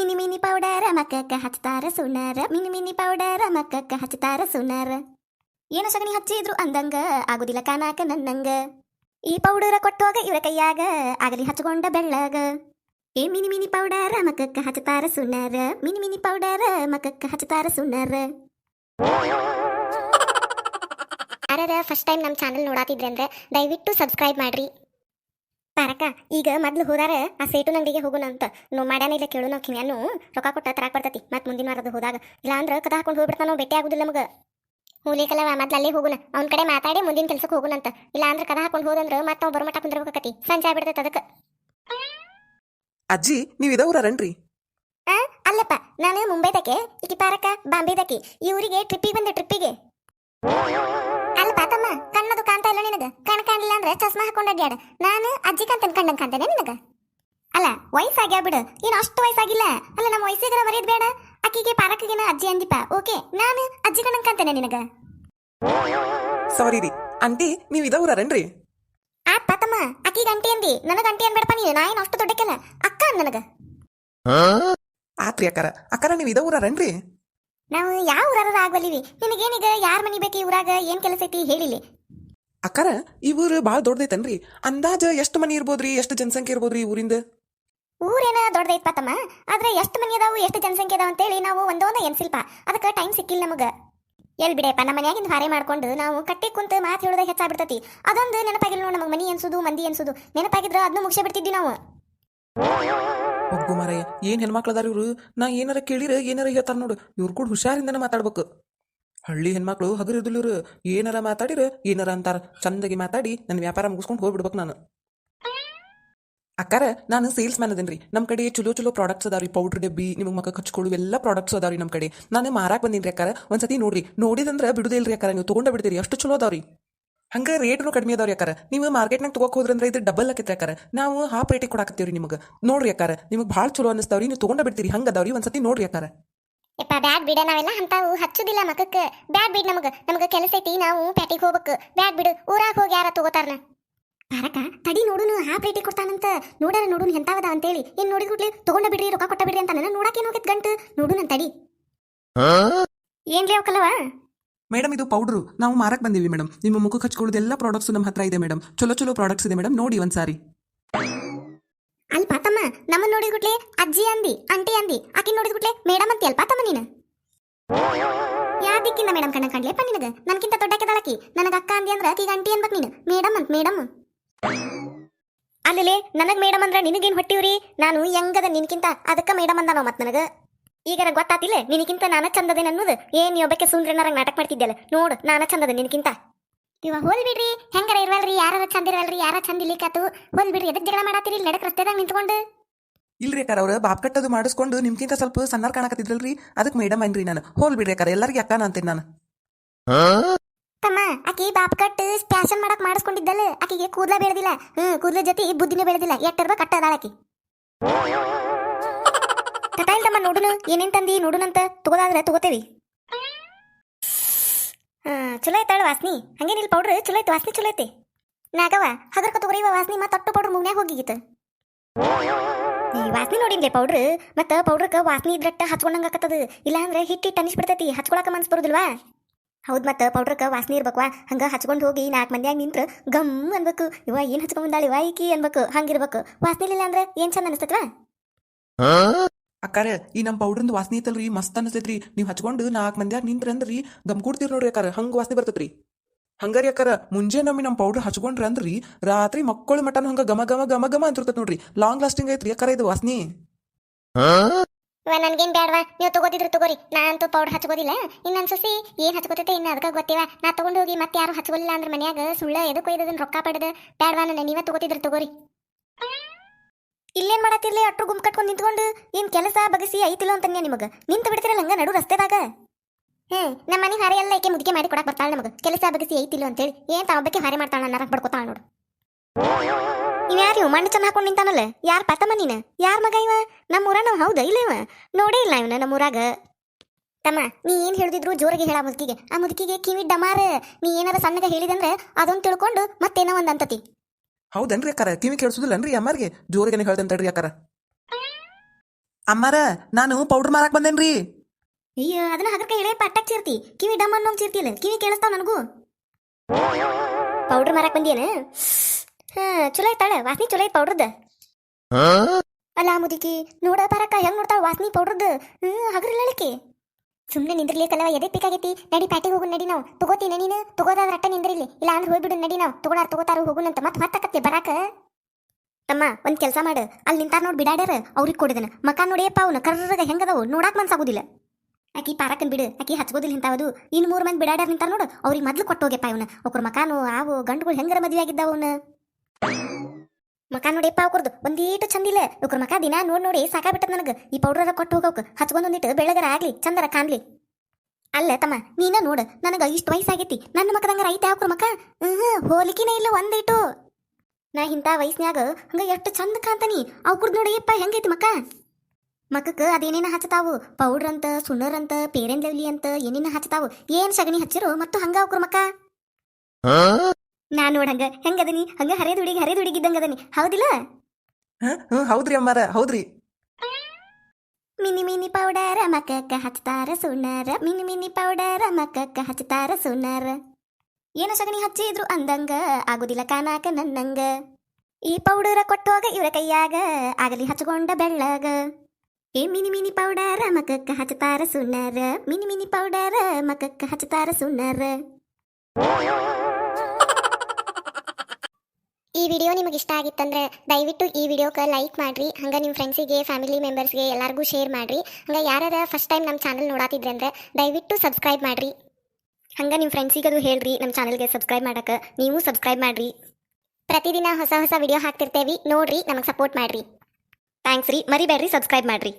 Mini mini powder, ಮಕ್ಕಕ್ಕ ಹಚ್ತಾರ ಸುನರ ಮಿನಿ ಮಿನಿ ಪೌಡರ, ಮಕ್ಕಕ್ಕ ಹಚ್ತಾರ ಸುನರ ಏನು ಸಗಣಿ ಹಚ್ಚಿದ್ರು ಅಂದಂಗ, ಆಗುದಿಲ್ಲ ಕಾನಾಕ ನನ್ನಂಗ. ಈ ಪೌಡರ ಕೊಟ್ಟೋಗ ಇವರ ಕೈಯಾಗ, ಆಗಲಿ ಹಚ್ಕೊಂಡ ಬೆಳ್ಳಗ. ಏ ಮಿನಿ ಮಿನಿ ಪೌಡರ, ಮಕ್ಕಕ್ಕ ಹಚ್ತಾರ ಸುನರ ಮಿನಿ ಮಿನಿ ಪೌಡರ, ಮಕ್ಕಕ್ಕ ಹಚ್ತಾರ ಸುನರ ಯಾರ ಫಸ್ಟ್ ಟೈಮ್ ನಮ್ಮ ಚಾನಲ್ ನೋಡಾತಿದ್ರೆ ಅಂದ್ರೆ ದಯವಿಟ್ಟು ಸಬ್ಸ್ಕ್ರೈಬ್ ಮಾಡ್ರಿ. ತಾರಕ ಈಗ ಮೊದ್ಲು ಹೋದಾರ ಆ ಸೇಟು ಅಂಗಡಿಗೆ ಹೋಗೋಣ ಅಂತ. ನೋ ಮಾಡ್ಯಾನ ಇಲ್ಲ ಕೇಳು ನಾವು ಕಿವ್ಯಾನು. ರೊಕ್ಕ ಕೊಟ್ಟ ತರಾಕ್ ಬರ್ತೈತಿ. ಮತ್ತೆ ಮುಂದಿನ ವಾರದ ಹೋದಾಗ. ಇಲ್ಲ ಅಂದ್ರೆ ಕದ ಹಾಕೊಂಡು ಹೋಗ್ಬಿಡ್ತಾನ ಭೇಟಿ ಆಗುದಿಲ್ಲ ನಮಗೆ. ಹೂಲಿಕಲ್ಲವ ಮೊದ್ಲು ಅಲ್ಲೇ ಹೋಗುಣ ಅವ್ನ ಕಡೆ ಮಾತಾಡಿ ಮುಂದಿನ ಕೆಲಸಕ್ಕೆ ಹೋಗುಣ ಅಂತ. ಇಲ್ಲ ಅಂದ್ರೆ ಕದ ಹಾಕೊಂಡು ಹೋದಂದ್ರೆ ಮತ್ತೆ ನಾವು ಬರಮಟ ಕುಂದಿರ್ಬೇಕತಿ ಸಂಜೆ ಆಗ್ಬಿಡ್ತೈತೆ ಅದಕ್ಕೆ ಅಜ್ಜಿ ನೀವು ಇದವ್ರನ್ರಿ ಅಲ್ಲಪ್ಪ ನಾನು ಮುಂಬೈದಕ್ಕೆ ಇಕಿ ಪಾರಕ ಬಾಂಬೆದಕ್ಕೆ ಈ ಊರಿಗೆ ಟ್ರಿಪ್ಪಿಗೆ ಬಂದೆ ಟ್ರಿಪ್ಪಿಗೆ ಅಲ್ಲ ತಮ್ಮ ಕಣ್ಣದ ಅಂದ್ರೆ ಚಸ್ಮಾ ಹಾಕೊಂಡ್ ಅಡ್ಯಾಡ. ನಾನು ಅಜ್ಜಿ ಕಾಂತನ್ ಕಂಡಂಗ್ ಕಾಂತೇನೆ ನಿನಗ? ಅಲ್ಲ ವಯಸ್ಸಾಗ್ಯಾ ಬಿಡು. ಏನು ಅಷ್ಟು ವಯಸ್ಸಾಗಿಲ್ಲ. ಅಲ್ಲ ನಮ್ಮ ವಯಸ್ಸಿಗರ ಮರ್ಯಾದ ಬೇಡ. ಅಕ್ಕಿಗೆ ಪಾರಕ್ಕಿಗೆನ ಅಜ್ಜಿ ಅಂದಿಪ್ಪ. ಓಕೆ ನಾನು ಅಜ್ಜಿ ಕಂಡಂಗ್ ಕಾಂತೇನೆ ನಿನಗ. ಸಾರಿ ರೀ. ಅಂಟಿ ನೀವು ಇದವ್ರನ್ರಿ ಆ ಪಾತಮ್ಮ ಅಕ್ಕಿಗೆ ಅಂಟಿ ಅಂದಿ. ನನಗ ಅಂಟಿ ಅನ್ಬೇಡಪ್ಪ ನೀನು. ನಾ ಏನು ಅಷ್ಟು ದೊಡ್ಡಕ್ಕೆಲ್ಲ ಅಕ್ಕ ಅಂದ ನನಗ. ಆತ್ರಿ ಅಕ್ಕಾರ. ಅಕ್ಕಾರ ನೀವು ಇದವ್ರನ್ರಿ ನಾವು ಯಾವ ಊರಾರ ಆಗ್ವಲ್ಲಿವಿ ನಿನಗೇನೀಗ? ಯಾರ ಮನಿ ಬೇಕಿ ಈ ಊರಾಗ? ಏನ್ ಕೆಲಸ ಐತಿ? ಹೇಳಿಲಿ. ಅಕ್ಕಾರ ಈ ಊರು ಭಾಳ ದೊಡ್ಡದೈತನ್ರಿ. ಅಂದಾಜ ಎಷ್ಟು ಮನಿ ಇರ್ಬೋದ್ರಿ? ಎಷ್ಟು ಜನಸಂಖ್ಯೆ ಇರ್ಬೋದ್ರಿ ಊರಿಂದ? ಊರೇನ ದೊಡ್ಡದೈತ್ ಪಾತಮ್ಮ ಆದ್ರೆ ಎಷ್ಟು ಮನಿ ಅದಾವು ಎಷ್ಟು ಜನಸಂಖ್ಯೆ ಅದಾವ ಅಂತೇಳಿ ನಾವು ಒಂದೊಂದ ಎನ್ಸಿಲ್ಪ. ಅದಕ್ಕೆ ಟೈಮ್ ಸಿಕ್ಕಿಲ್ಲ ನಮಗ. ಎಲ್ ಬಿಡೆಪ್ಪ ನಮ್ಮ ಮನ್ಯಾಗಿಂದ ಹಾರೆ ಮಾಡ್ಕೊಂಡು ನಾವು ಕಟ್ಟಿ ಕುಂತು ಮಾತು ಹೇಳೋದ ಹೆಚ್ಚಾಗ್ಬಿಡ್ತತಿ. ಅದೊಂದು ನೆನಪಾಗಿಲ್ಲ ನೋಡ್ ನಮಗೆ ಮನಿ ಅನ್ಸುದು ಮಂದಿ ಅನ್ಸುದು ನೆನಪಾಗಿದ್ರ ಅದನ್ನು ಮುಗಿಸೇ ಬಿಡ್ತಿದ್ವಿ ನಾವು. ಒಬ್ಬು ಮಾರಯ್ಯ ಏನ್ ಹೆಣ್ಮಕ್ಳು ಅದಾರ ಇವ್ರು? ನಾ ಏನಾರ ಕೇಳಿರ ಏನಾರ ಹೇಳ್ತಾರ ನೋಡು. ಇವ್ರು ಕೂಡ ಹುಷಾರಿಂದನ ಮಾತಾಡ್ಬೇಕು. ಹಳ್ಳಿ ಹೆಣ್ಮಕ್ಳು ಹಗರಿದಿಲ್ಲ ಇವ್ರು ಏನಾರ ಮಾತಾಡಿರ, ಏನಾರ ಅಂತಾರ. ಚಂದಗಿ ಮಾತಾಡಿ, ನನ್ನ ವ್ಯಾಪಾರ ಮುಗಿಸ್ಕೊಂಡು ಹೋಗ್ಬಿಡ್ಬೇಕು ನಾನು. ಅಕ್ಕಾರ, ನಾನು ಸೇಲ್ಸ್ ಮ್ಯಾನ್ ಅದೇನ್ರಿ. ನಮ್ಮ ಕಡೆ ಚಲೋ ಚಲೋ ಪ್ರಾಡಕ್ಟ್ಸ್ ಅದಾವ್ರಿ. ಪೌಡ್ರ್ ಡಬ್ಬಿ, ನಿಮಗೆ ಮಕ್ಕ ಹಚ್ಕೊಳ್ಳು ಎಲ್ಲ ಪ್ರಾಡಕ್ಟ್ಸ್ ಅದಾವ್ರಿ ನಮ್ಮ ಕಡೆ. ನಾನು ಮಾರಾಕ್ ಬಂದೀನಿ ಅಕ್ಕಾರ. ಒಂದ್ಸತಿ ನೋಡ್ರಿ, ನೋಡಿದಂದ್ರೆ ಬಿಡುದಿಲ್ರಿ ಅಕ್ಕಾರ. ನೀವು ತಗೊಂಡ ಬಿಡ್ತೀರಿ. ಅಷ್ಟು ಚಲೋ ಅದಾವ್ರಿ. ಹಂಗ ರೇಟ್ನು ಕಡಿಮೆ ಅದಾವ್ರಿ ಅಕ್ಕಾರ. ನೀವು ಮಾರ್ಕೆಟ್ನಾಗ ತಗೋಕ್ ಹೋದ್ರಂದ್ರೆ ಇದು ಡಬಲ್ ಹಾಕಿತ್ರಿ ಅಕ್ಕಾರ. ನಾವು ಹಾಫ್ ರೇಟಿಗೆ ಕೊಡಾಕತ್ತೀವ್ರಿ ನಿಮಗೆ. ನೋಡ್ರಿ ಅಕ್ಕಾರ, ನಿಮಗೆ ಭಾಳ ಚಲೋ ಅನಿಸ್ತಾವ್ರಿ ನೀವು ತಗೊಂಡ ಬಿಡ್ತೀರಿ. ಹಂಗ ಅದಾವ್ರಿ. ಒಂದ್ಸತಿ ನೋಡ್ರಿ ಯಾಕಾರ ಯಪ್ಪ ಬ್ಯಾಡ್ ಬಿಡ ನಾವೆಲ್ಲ ಅಂತಾವು ಹಚ್ಚುದಿಲ್ಲ ಮಗಕ್ಕ. ಬ್ಯಾಡ್ ಬಿಡ್ ನಮಗ ನಮಗ ಕೆಲಸ ಐತಿ ನಾವು ಪ್ಯಾಟಿಗೆ ಹೋಗ್ಬೇಕು. ಬ್ಯಾಡ್ ಬಿಡು ಊರಾಗ ಹೋಗಿ ಯಾರ ತಗೋತಾರನ? ಪಾರಕ ತಡಿ ನೋಡುನು ಹಾ ಪ್ಲೇಟಿಗೆ ಕೊಡ್ತಾನಂತ. ನೋಡಾರ ನೋಡುನು ಎಂತಾವದ ಅಂತೇಳಿ. ಏನ್ ನೋಡಿ ಕೂಡ್ಲೆ ತಗೊಂಡ ಬಿಡ್ರಿ ರೊಕ್ಕ ಕೊಟ್ಟ ಬಿಡ್ರಿ ಅಂತ ನನ್ನ ನೋಡಕ್ ಏನ್ ಹೋಗಿತ್ ಗಂಟು? ನೋಡುನ ತಡಿ. ಏನ್ರಿ ಅವಕಲ್ಲವ ಮೇಡಮ್ ಇದು ಪೌಡ್ರು. ನಾವು ಮಾರಕ್ ಬಂದೀವಿ ಮೇಡಮ್. ನಿಮ್ಮ ಮುಖಕ್ಕೆ ಹಚ್ಕೊಳ್ಳೋದೆಲ್ಲ ಪ್ರಾಡಕ್ಟ್ಸ್ ನಮ್ಮ ಹತ್ರ ಇದೆ ಮೇಡಮ್. ಚಲೋ ಚಲೋ ಪ್ರಾಡಕ್ಟ್ಸ್ ಇದೆ ಮೇಡಮ್. ನೋಡಿ ಒಂದ್ಸಾರಿ. ನಮ್ಮನ್ನ ನೋಡಿದ ಗುಟ್ಲೆ ಅಜ್ಜಿ ಅಂದಿ ಅಂಟಿ ಅಂದಿ ಆಕಿ ನೋಡಿದ ಗುಟ್ಲೆ ಮೇಡಮ್ ಅಂತ ಅಲ್ಪ ತಮ್ಮ ನೀನು? ಯಾ ದಿಕ್ಕಿಂದ ಮೇಡಮ್ ಕಣ್ಣ ಕಾಣ್ಲೇಪ್ಪ ನಿನಗ? ನನ್ಕಿಂತ ದೊಡ್ಡಕ್ಕೆದಾಳಕಿ ನನಗ ಅಕ್ಕ ಅಂದಿ ಅಂದ್ರ ಆಕಿಗೆ ಅಂಟಿ ಅನ್ಬೇಕು ನೀನು. ಮೇಡಮ್ ಅಂತ ಮೇಡಮ್. ಅಲ್ಲಲೇ, ನನಗ್ ಮೇಡಮ್ ಅಂದ್ರ ನಿನಗೇನ್ ಹೊಟ್ಟಿವ್ರಿ? ನಾನು ಹೆಂಗದ ನಿನ್ಕಿಂತ ಅದಕ್ಕ ಮೇಡಮ್ ಅಂದಾನೋ ಮತ್ ನನಗ? ಈಗ ಗೊತ್ತಾತಿಲ್ಲ ನಿನಕಿಂತ ನಾನ ಚಂದದೇನ ಅನ್ನೋದು? ಏನ್ ಒಬ್ಬಕ್ಕೆ ಸುಂದ್ರನಾರಂಗ್ ನಾಟಕ ಮಾಡ್ತಿದ್ದಲ್ಲ ನೋಡು, ನಾನ ಚಂದದ ನಿನಕಿಂತ. ಇವ ಹೋಲ್ ಬಿಡ್ರಿ, ಹೆಂಗಾರ ಇರ್ವಲ್ರಿ ಯಾರ ಚಂದ ಇರವಲ್ರಿ, ಯಾರ ಚಂದ ಇಲ್ಲಿಕಾತು ಹೋಲ್ ಬಿಡ್ರಿ, ಎದಕ್ ಜಗಳ ಮಾಡಾತಿರಿ? ನಡಕ್ ರಸ್ತೆದಾಗ ನಿಂತ್ಕೊಂಡು. ಇಲ್ರಿ ಅಕ್ಕಾರ ಅವ್ರು, ಬಾಪ್ ಕಟ್ಟದು ಮಾಡಿಸ್ಕೊಂಡು ನಿಮ್ಕಿಂತ ಸ್ವಲ್ಪ ಸಣ್ಣ ಕಾಣಕತ್ತಿದ್ರಲ್ರಿ? ಅದಕ್ಕೆ ಮೇಡಮ್ ಅನ್ರಿ ನಾನು. ಹೋಲ್ ಬಿಡ್ರಿ ಅಕ್ಕಾರ, ಎಲ್ಲರಿಗೆ ಅಕ್ಕನ ಅಂತೀನಿ ನಾನು. ತಮ್ಮ, ಆಕಿ ಬಾಪ್ ಕಟ್ ಫ್ಯಾಷನ್ ಮಾಡಕ್ ಮಾಡಿಸ್ಕೊಂಡಿದ್ದಲ್ಲ. ಆಕಿಗೆ ಕೂದಲ ಬೆಳೆದಿಲ್ಲ. ಹ್ಮ್, ಕೂದಲ ಜೊತೆ ಬುದ್ಧಿನೇ ಬೆಳೆದಿಲ್ಲ. ಎಟ್ಟಿರ್ಬೇಕು ಕಟ್ಟ ಅದಾಳ ಆಕಿ. ಕಟಾಯಿಲ್ ತಮ್ಮ ನೋಡುನು. ಏನೇನ್ ತಂದಿ, ನೋಡುನಂತ ತಗೋದಾದ್ರೆ ತಗೋತೇವಿ. ಚಲೋ ಐತಾಳ ವಾಸ್ನಿ. ಹಂಗೇನಿಲ್ಲ ಪೌಡ್ರ್, ಚಲೋ ಐತಿ ವಾಸ್ನಿ, ಚಲೋ ಐತಿ. ನಾಗವ ಹಗರ್ಕ ತಗೋರಿ ವಾಸ್ನಿ, ಮತ್ತ ತಟ್ಟು ಪೌಡ್ರ್ ಮುಗ್ನ್ಯಾಗ ಹೋಗಿಗಿತ್ತು ವಾಸ್ನಿ ನೋಡಿನ್ಲೆ ಪೌಡ್ರ್ ಮತ್ತ ಪೌಡ್ರಕ್ಕ ವಾಸನೆ ಇದ್ರಟ್ಟ ಹಚ್ಕೊಂಡಂಗ ಆಕತ್ತದ. ಇಲ್ಲಾಂದ್ರೆ ಹಿಟ್ಟಿ ಹಿಟ್ ಅನಿಸ್ಬಿಡ್ತೈತಿ ಹಚ್ಕೊಳಕ ಮನ್ಸ್ ಬರುದಿಲ್ವಾ? ಹೌದ್ ಮತ್ತ ಕ ವಾಸನೆ ಇರ್ಬೇಕ್ವಾ? ಹಂಗ ಹಚ್ಕೊಂಡು ಹೋಗಿ ನಾಲ್ಕು ಮಂದಿಯಾಗ ನಿಂತ್ರ ಗಮ್ ಅನ್ಬೇಕು. ಇವ ಏನ್ ಹಚ್ಕೊಂಡ್ ಬಂದಾಳ, ಇವ ಈಕಿ ಅನ್ಬೇಕು, ಹಂಗಿರ್ಬೇಕು. ವಾಸನೆ ಇಲ್ಲ ಅಂದ್ರೆ ಏನ್ ಚಂದ ಅನಿಸ್ತತ್ವಾ? ಅಕ್ಕಾರ, ಈ ನಮ್ಮ ಪೌಡ್ರಿಂದ ವಾಸನೆ ಐತಲ್ರಿ, ಮಸ್ತ್ ಅನಿಸ್ತೈತ್ರಿ. ನೀವು ಹಚ್ಕೊಂಡು ನಾಲ್ಕು ಮಂದಿಯಾಗ ನಿಂತ್ರಂದ್ರಿ ಗಮ್ ಕೊಡ್ತೀರಿ ನೋಡ್ರಿ ಅಕ್ಕಾರ, ಹಂಗ ವಾಸನೆ ಬರ್ತೈತ್ರಿ. ಹಂಗಾರಿ ಮುಂಜೆ ಮುಂಜಾನೆ ನಮ್ಮ ಪೌಡರ್ ಹಚ್ಕೊಂಡ್ರಿ ಅಂದ್ರಿ, ರಾತ್ರಿ ಮಕ್ಕಳು ಮಟನ್ ಹಂಗ ಗಮ ಗಮ ಗಮ ಗಮ ಅಂತಿರ್ತೈತಿ ನೋಡ್ರಿ. ಲಾಂಗ್ ಲಾಸ್ಟಿಂಗ್ ಐತ್ರಿ ಯಾಕಾರ ಇದು ವಾಸನಿ? ನನ್ಗೇನ್ ಬೇಡವಾ ನೀವು ತಗೋದಿದ್ರು ತಗೋರಿ. ನಾನಂತೂ ಪೌಡರ್ ಹಚ್ಕೋದಿಲ್ಲ ಇನ್ನೊಂದ್ ಸಸಿ ಏನ್ ಹಚ್ಕೋತೈತೆ ಇನ್ನ ಅದಕ್ಕ ಗೊತ್ತಿವ. ನಾ ತಗೊಂಡು ಹೋಗಿ ಮತ್ತೆ ಯಾರು ಹಚ್ಕೊಲಿಲ್ಲ ಅಂದ್ರೆ ಮನ್ಯಾಗ ಸುಳ್ಳ ಎದಕ್ಕ ಇದನ್ನ ರೊಕ್ಕ ಪಡೆದ. ಬೇಡವಾ ನನ್ನ, ನೀವೇ ತಗೋತಿದ್ರು ತಗೋರಿ. ಇಲ್ಲೇನ್ ಮಾಡತ್ತಿರ್ಲಿ ಅಟ್ರು ಗುಂಪು ಕಟ್ಕೊಂಡು ನಿಂತ್ಕೊಂಡು ಏನ್ ಕೆಲಸ ಬಗಸಿ ಐತಿಲ್ಲ ಅಂತನ್ಯ ನಿಮಗ. ನಿಂತು ಬಿಡ್ತಿರಲ್ಲ ಹಂಗ ನಡು ರಸ್ತೆದಾಗ. ಹ್ಮ್ ನಮ್ಮ ಮನೆ ಹಾರೆ ಎಲ್ಲ ಏಕೆ ಮುದುಕೆ ಮಾಡಿ ಕೊಡಕ್ ಬರ್ತಾಳೆ ನಮಗ. ಕೆಲಸ ಬಗಸಿ ಐತಿಲ್ಲ ಅಂತೇಳಿ. ಏನ್ ತಾವೊಬ್ಬಕ್ಕೆ ಹಾರೆ ಮಾಡ್ತಾಳ ನನ್ನ ಬಡ್ಕೋತಾಳ ನೋಡು. ಇವ್ಯಾರು ಮಣ್ಣು ಚೆನ್ನ ಹಾಕೊಂಡು ನಿಂತಾನಲ್ಲ. ಯಾರ್ ಪಾತಮ್ಮ ನೀನ? ಯಾರ್ ಮಗ ಇವ? ನಮ್ಮ ಊರ ನಾವು ಹೌದಾ ಇಲ್ಲ ಇವ? ನೋಡೇ ಇಲ್ಲ ಇವನ ನಮ್ಮ ಊರಾಗ. ತಮ್ಮ, ನೀ ಏನ್ ಹೇಳಿದ್ರು ಜೋರಾಗಿ ಹೇಳ ಮುದುಕಿಗೆ. ಆ ಮುದುಕಿಗೆ ಕಿವಿ ಡಮಾರ. ನೀ ಏನಾರ ಸಣ್ಣಗ ಹೇಳಿದಂದ್ರೆ ಅದೊಂದು ತಿಳ್ಕೊಂಡು ಮತ್ತೇನೋ ಒಂದ್ ಅಂತತಿ. ಹೌದನ್ರಿ ಅಕ್ಕಾರ? ಕಿವಿ ಕೇಳಿಸೋದಿಲ್ಲನ್ರಿ ಅಮ್ಮರಿಗೆ? ಜೋರಿಗನೆ ಹೇಳ್ತೇನೆ ತಡ್ರಿ ಅಕ್ಕಾರ. ಅಮ್ಮಾರ, ನಾನು ಪೌಡರ್ ಮಾರಕ್ ಬಂದೇನ್ರಿ? ಅಯ್ಯ, ಅದನ್ನ ಹಗರ್ಕ ಎಳೆ ಪಟ್ಟಕ್ ಚೀರ್ತಿ. ಕಿವಿ ಡಮ್ ಅನ್ನೋ ಸೇರ್ತಿಲ್ಲ ಕಿವಿ ಕೇಳಿಸ್ತಾವ ನನಗೂ. ಪೌಡರ್ ಮಾರಕ್ ಬಂದಿಯೇನ? ಹಾ, ಚಲೋ ಐತಾಳ ವಾಸನಿ ಚಲೋ ಐತ್ ಪೌಡ್ರದ್ ಅಲ್ಲ ಮುದುಕಿ, ನೋಡ ಬರಕ ಹೆಂಗ್ ನೋಡ್ತಾಳ ವಾಸನಿ ಪೌಡ್ರದ್ ಹ್ಮ್ ಹಗರಿಲ್ಲಕ್ಕೆ ಸುಮ್ಮನೆ ನಿಂದ್ರಲಿ ಕಲವ ಎದೆ ಬೇಕಾಗೈತಿ ನಡಿ ಪ್ಯಾಟಿಗೆ ಹೋಗು, ನಡಿ ನಾವು. ತಗೋತೀನ ನೀನು? ತಗೋದಾದ್ರೆ ಅಟ್ಟ ನಿಂದ್ರಿಲಿ. ಇಲ್ಲ ಅಂದ್ರೆ ಹೋಗ್ಬಿಡು, ನಡಿ ನಾವು. ತಗೋಳಾರ, ತಗೋತಾರ ಹೋಗುನಂತ ಮತ್ತೆ ಮತ್ತಕತ್ತೆ ಬರಾಕ. ತಮ್ಮ ಒಂದ್ ಕೆಲಸ ಮಾಡು. ಅಲ್ಲಿ ನಿಂತಾರ ನೋಡಿ ಬಿಡಾಡ್ಯಾರ, ಅವ್ರಿಗೆ ಕೊಡಿದನ ಮಕ ನೋಡಿಯಪ್ಪ, ಅವನು ಕರ್ರಗ ಹೆಂಗದವು? ನೋಡಾಕ ಮನ್ಸಾಗುದಿಲ್ಲ ಆಕಿ ಪಾರಕನ್ ಬಿಡು, ಆಕಿ ಹಚ್ಕೋದಿಲ್ಲ ಹಿಂತಾವದು. ಇನ್ನು ಮೂರು ಮಂದಿ ಬಿಡಾಡ್ಯಾರ ನಿಂತಾರ ನೋಡು, ಅವ್ರಿಗೆ ಮೊದ್ಲು ಕೊಟ್ಟು ಹೋಗ್ಯಪ್ಪ ಇವನ. ಅವ್ರ ಮಕಾನು ಆವು ಗಂಡುಗಳು ಹೆಂಗರ ಮದುವೆ ಆಗಿದ್ದಾವ ಅವನ? ಮಕ ನೋಡಿಯಪ್ಪ ಅವ್ರದ್ದು ಒಂದೀಟು ಚಂದಿಲ್ಲ ಇವ್ರ ಮಕ ದಿನ ನೋಡಿ ನೋಡಿ, ಸಾಕಾಗ್ಬಿಟ್ಟದ ನನಗೆ. ಈ ಪೌಡರ್ ಕೊಟ್ಟು ಹೋಗೋಕ್ ಹಚ್ಕೊಂಡ್ ಒಂದಿಟ್ಟು ಬೆಳಗರ ಆಗ್ಲಿ, ಚಂದರ ಕಾಣ್ಲಿ. ಅಲ್ಲ ತಮ್ಮ, ನೀನ ನೋಡು, ನನಗ ಇಷ್ಟು ವಯಸ್ಸಾಗೈತಿ ನನ್ನ ಮಕದಂಗಾರ ಐತೆ ಅವ್ರ ಮಕ? ಹ್ಮ್, ಹೋಲಿಕಿನೇ ಇಲ್ಲ ಒಂದಿಟ್ಟು ನಾ ಇಂಥ ವಯಸ್ನ್ಯಾಗ ಹಂಗ ಎಷ್ಟು ಚಂದ ಕಾಂತಾನಿ ನೋಡಿ ನೋಡಿಯಪ್ಪ ಹೆಂಗೈತಿ ಮಕ? ಮಕಕ್ಕ ಅದೇನೇನ ಹಚ್ಚತಾವು? ಪೌಡ್ರ್ ಅಂತ ಸುಣ್ಣರ್ ಅಂತ ಪೇರೆನ್ ಲವ್ಲಿ ಅಂತ ಏನೇನ ಹಚ್ಚತಾವು? ಏನ್ ಸಗಣಿ ಹಚ್ಚಿರೋ ಮತ್ತು ಹಂಗ ಅವ್ರ ಮಕ್ಕ? ನಾ ನೋಡ್ ಹಂಗ. ಹೆಂಗದನಿ ಹಂಗ ಹರಿದ ಹುಡುಗಿ ಹರಿದ ಹುಡುಗಿದ್ದಂಗ ಅದನಿ. ಹೌದಿಲ್ಲ? ಹೌದ್ರಿ ಅಮ್ಮಾರ ಹೌದ್ರಿ. ಮಿನಿ ಮಿನಿ ಪೌಡರ್ ಮಕಕ್ಕ ಹಚ್ತಾರ ಸುಣ್ಣರ. ಮಿನಿ ಮಿನಿ ಪೌಡರ್ ಮಕಕ್ಕ ಹಚ್ತಾರ ಸುಣ್ಣರ. ಏನು ಸಗಣಿ ಹಚ್ಚಿದ್ರು ಅಂದಂಗ? ಆಗುದಿಲ್ಲ ಕಾನಾಕ ನನ್ನಂಗ. ಈ ಪೌಡರ ಕೊಟ್ಟೋಗ ಇವರ ಕೈಯಾಗ. ಆಗಲಿ ಹಚ್ಕೊಂಡ ಬೆಳ್ಳಗ. ಏ ಮಿನಿ ಮಿನಿ ಪೌಡರ, ಮಕಕ್ಕ ಹಚ್ಚತಾರ ಸುಣ್ಣರ. ಮಿನಿ ಮಿನಿ ಪೌಡರ್, ಮಕಕ್ಕ ಹಚ್ಚತಾರ ಸುಣ್ಣರ. ಈ ವಿಡಿಯೋ ನಿಮಗೆ ಇಷ್ಟ ಆಗಿತ್ತಂದ್ರೆ ದಯವಿಟ್ಟು ಈ ವಿಡಿಯೋಕ್ಕೆ ಲೈಕ್ ಮಾಡ್ರಿ. ಹಂಗೆ ನಿಮ್ಮ ಫ್ರೆಂಡ್ಸಿಗೆ, ಫ್ಯಾಮಿಲಿ ಮೆಂಬರ್ಸ್ಗೆ ಎಲ್ಲರಿಗೂ ಶೇರ್ ಮಾಡ್ರಿ. ಹಂಗೆ ಯಾರ್ಯಾರ ಫಸ್ಟ್ ಟೈಮ್ ನಮ್ಮ ಚಾನಲ್ ನೋಡಾತಿದ್ರೆ ಅಂದ್ರೆ ದಯವಿಟ್ಟು ಸಬ್ಸ್ಕ್ರೈಬ್ ಮಾಡ್ರಿ. ಹಂಗೆ ನಿಮ್ಮ ಫ್ರೆಂಡ್ಸಿಗೆ ಅದು ಹೇಳ್ರಿ ನಮ್ಮ ಚಾನಲ್ಗೆ ಸಬ್ಸ್ಕ್ರೈಬ್ ಮಾಡಕ್ಕೆ ನೀವು ಸಬ್ಸ್ಕ್ರೈಬ್ ಮಾಡ್ರಿ. ಪ್ರತಿದಿನ ಹೊಸ ಹೊಸ ವಿಡಿಯೋ ಹಾಕ್ತಿರ್ತೇವೆ. ನೋಡ್ರಿ, ನಮಗೆ ಸಪೋರ್ಟ್ ಮಾಡ್ರಿ. ಥ್ಯಾಂಕ್ಸ್ ರೀ. ಮರಿಬೇಡ್ರಿ ಸಬ್ಸ್ಕ್ರೈಬ್ ಮಾಡ್ರಿ.